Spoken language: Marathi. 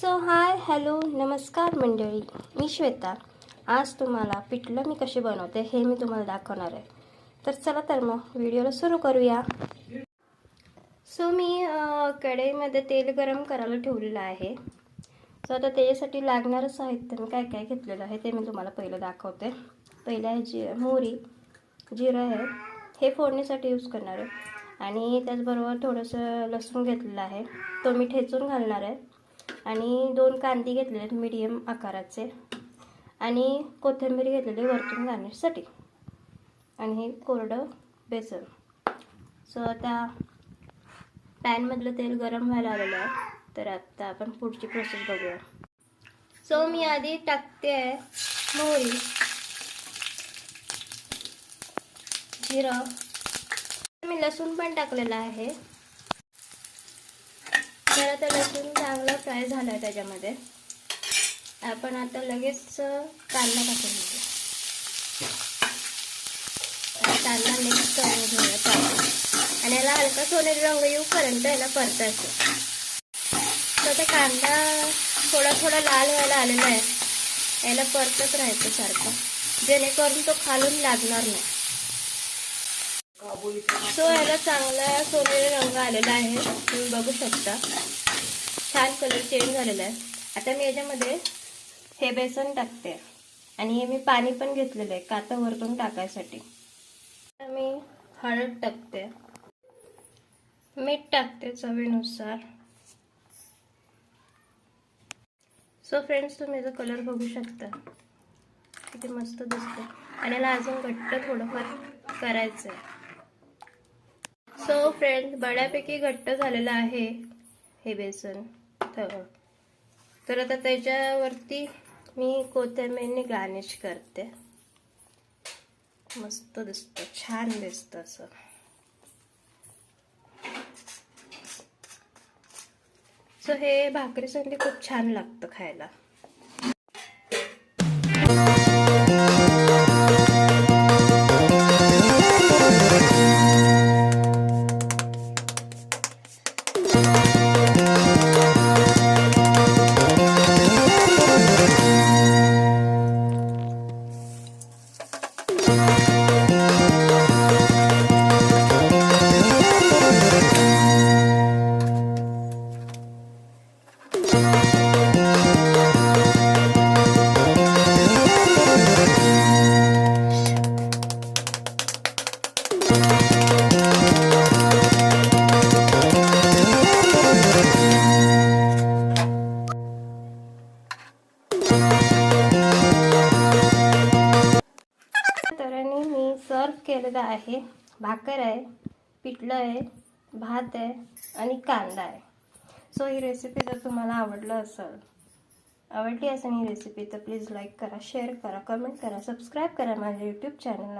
सो हाय हॅलो नमस्कार मंडळी. मी श्वेता. आज तुम्हाला पिठलं मी कशी बनवते हे मी तुम्हाला दाखवणार आहे. तर चला तर मग व्हिडिओला सुरू करूया. सो मी कढईमध्ये तेल गरम करायला ठेवलेलं आहे. सो आता त्याच्यासाठी लागणारं साहित्य मी काय काय घेतलेलं आहे ते मी तुम्हाला पहिलं दाखवते. पहिलं आहे जी मोहरी जिरं आहे हे फोडणीसाठी यूज करणार आहे. आणि त्याचबरोबर थोडंसं लसूण घेतलेलं आहे. तो मी ठेचून घालणार आहे. आणि दोन कांदे घेतलेले आहेत मीडियम आकाराचे. आणि कोथिंबीर घेतलेली वरतून गार्निशसाठी आणि हे कोरडं बेसन. सो आता पॅनमधलं तेल गरम व्हायला आलेलं आहे. तर आता आपण पुढची प्रोसेस बघूया. सो मी आधी टाकते आहे मोहरी जिरं. मी लसूण पण टाकलेलं आहे. आता लसूण चांगला फ्राय झाला आहे त्याच्यामध्ये. आपण आता लगेच कांदा टाकून घेऊ कांदा मिक्स करून घेऊया आणि याला हलका सोनेरी रंग येऊपर्यंत याला परतायचं. तर आता कांदा थोडा थोडा लाल व्हायला आलेला आहे. याला परतत राहायचं सारखं. जेणेकरून तो खालून लागणार नाही. सो याला चांगला सोनेरी रंग आलेला आहे. तुम्ही बघू शकता. छान कलर चेंज झालेला आहे. आता मी याच्यामध्ये हे बेसन टाकते. आणि हे मी पाणी पण घेतलेलं आहे काता वरतून टाकायसाठी. आता मी हळद टाकते. मीठ टाकते चवीनुसार. सो फ्रेंड्स तुम्ही याचा कलर बघू शकता. किती मस्त दिसतो आणि याला अजून घट्ट थोडंफार करायचं आहे सो फ्रेंड्स बऱ्यापैकी घट्ट झालेलं आहे हे बेसन. तर तर आता त्याच्यावरती मी कोथिंबीरने गार्निश करते. मस्त दिसतं छान दिसतं असं. सो हे भाकरी संधी खूप छान लागतं खायला. केलेलं आहे. भाकर आहे पिठलं आहे भात आहे आणि कांदा आहे. सो ही रेसिपी जर तुम्हाला आवडलं असेल आवडली असेल ही रेसिपी तर प्लीज लाईक करा शेअर करा कमेंट करा सबस्क्राईब करा माझ्या यूट्यूब चॅनलला